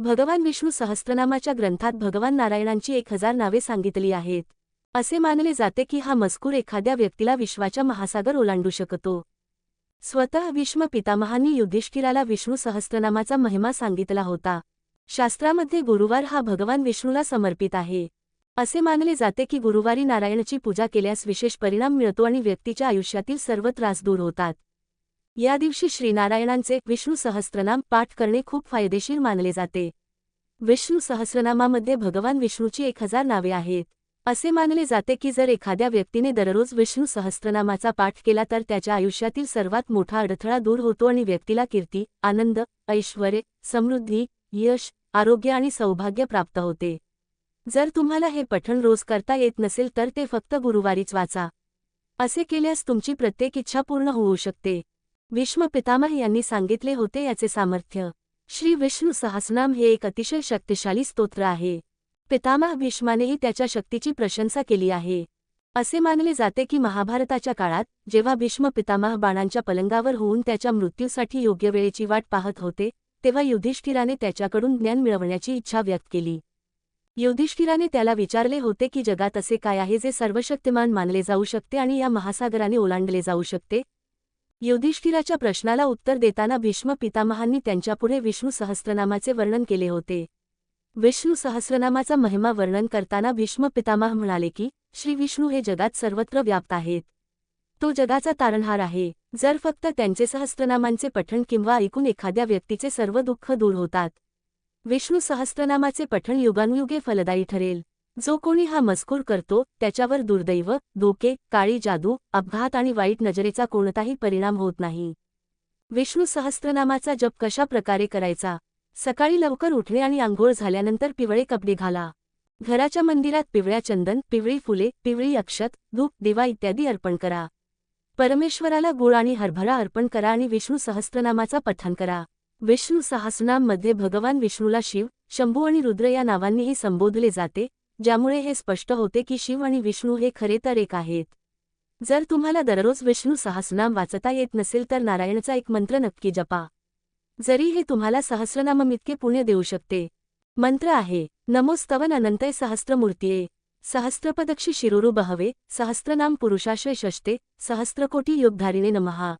भगवान विष्णू सहस्त्रनामाच्या ग्रंथात भगवान नारायणांची एक हजार नावे सांगितली आहेत. असे मानले जाते की हा मजकूर एखाद्या व्यक्तीला विश्वाच्या महासागर ओलांडू शकतो. स्वतः विष्म पितामहांनी युधिष्ठिराला विष्णू सहस्त्रनामाचा महिमा सांगितला होता. शास्त्रामध्ये गुरुवार हा भगवान विष्णूला समर्पित आहे. असे मानले जाते की गुरुवारी नारायणची पूजा केल्यास विशेष परिणाम मिळतो आणि व्यक्तीच्या आयुष्यातील सर्व त्रास दूर होतात. या दिवशी श्रीनारायणांचे विष्णू सहस्त्रनाम पाठ करणे खूप फायदेशीर मानले जाते. विष्णू सहस्रनामामध्ये भगवान विष्णूची एक हजार नावे आहेत. असे मानले जाते की जर एखाद्या व्यक्तीने दररोज विष्णू सहस्त्रनामाचा पाठ केला तर त्याच्या आयुष्यातील सर्वात मोठा अडथळा दूर होतो आणि व्यक्तीला कीर्ती आनंद ऐश्वर्य समृद्धी यश आरोग्य आणि सौभाग्य प्राप्त होते. जर तुम्हाला हे पठण रोज करता येत नसेल तर ते फक्त गुरुवारीच वाचा. असे केल्यास तुमची प्रत्येक इच्छा पूर्ण होऊ शकते. विष्म पितामह यांनी सांगितले होते याचे सामर्थ्य. श्री विष्णू सहस्रनाम हे एक अतिशय शक्तिशाली स्तोत्र आहे. पितामह भीष्मानेही त्याच्या शक्तीची प्रशंसा केली आहे. असे मानले जाते की महाभारताच्या काळात जेव्हा भीष्म पितामह बाणांच्या पलंगावर होऊन त्याच्या मृत्यूसाठी योग्य वेळेची वाट पाहत होते तेव्हा युधिष्ठिराने त्याच्याकडून ज्ञान मिळवण्याची इच्छा व्यक्त केली. युधिष्ठिराने त्याला विचारले होते की जगात असे काय आहे जे सर्वशक्तिमान मानले जाऊ शकते आणि या महासागराने ओलांडले जाऊ शकते? युधिष्ठिराच्या प्रश्नाला उत्तर देताना भीष्म पितामहांनी त्यांच्यापुढे विष्णू सहस्रनामाचे वर्णन केले होते. विष्णू सहस्रनामाचा महिमा वर्णन करताना भीष्म पितामह म्हणाले की श्री विष्णू हे जगात सर्वत्र व्याप्त आहेत. तो जगाचा तारणहार आहे. जर फक्त त्यांचे सहस्रनामांचे पठण किंवा ऐकून एखाद्या व्यक्तीचे सर्व दुःख दूर होतात. विष्णू सहस्रनामाचे पठण युगानुयुगे फलदायी ठरेल. जो कोणी हा मजकूर करतो त्याच्यावर दुर्दैव धोके काळी जादू अपघात आणि वाईट नजरेचा कोणताही परिणाम होत नाही. विष्णू सहस्त्रनामाचा जप कशा प्रकारे करायचा? सकाळी लवकर उठणे आणि आंघोळ झाल्यानंतर पिवळे कपडे घाला. घराच्या मंदिरात पिवळ्या चंदन पिवळी फुले पिवळी अक्षत धूप दिवा इत्यादी अर्पण करा. परमेश्वराला गुळ आणि हरभरा अर्पण करा आणि विष्णू सहस्त्रनामाचा पठण करा. विष्णू सहस्रनाममध्ये भगवान विष्णूला शिव शंभू आणि रुद्र या नावांनीही संबोधले जाते ज्यामुळे हे स्पष्ट होते की शिव आणि विष्णू हे खरे तर एक आहेत. जर तुम्हाला दररोज विष्णू सहस्रनाम वाचता येत नसेल तर नारायणचा एक मंत्र नक्की जपा. जरी हे तुम्हाला सहस्रनाममितके पुण्य देऊ शकते. मंत्र आहे नमोस्तवन अनंतय सहस्त्रमूर्तीये सहस्त्रपदक्षी शिरोरू बहवे सहस्त्रनाम पुरुषाश्रय षष्टे सहस्त्रकोटी योगधारिणे नमहा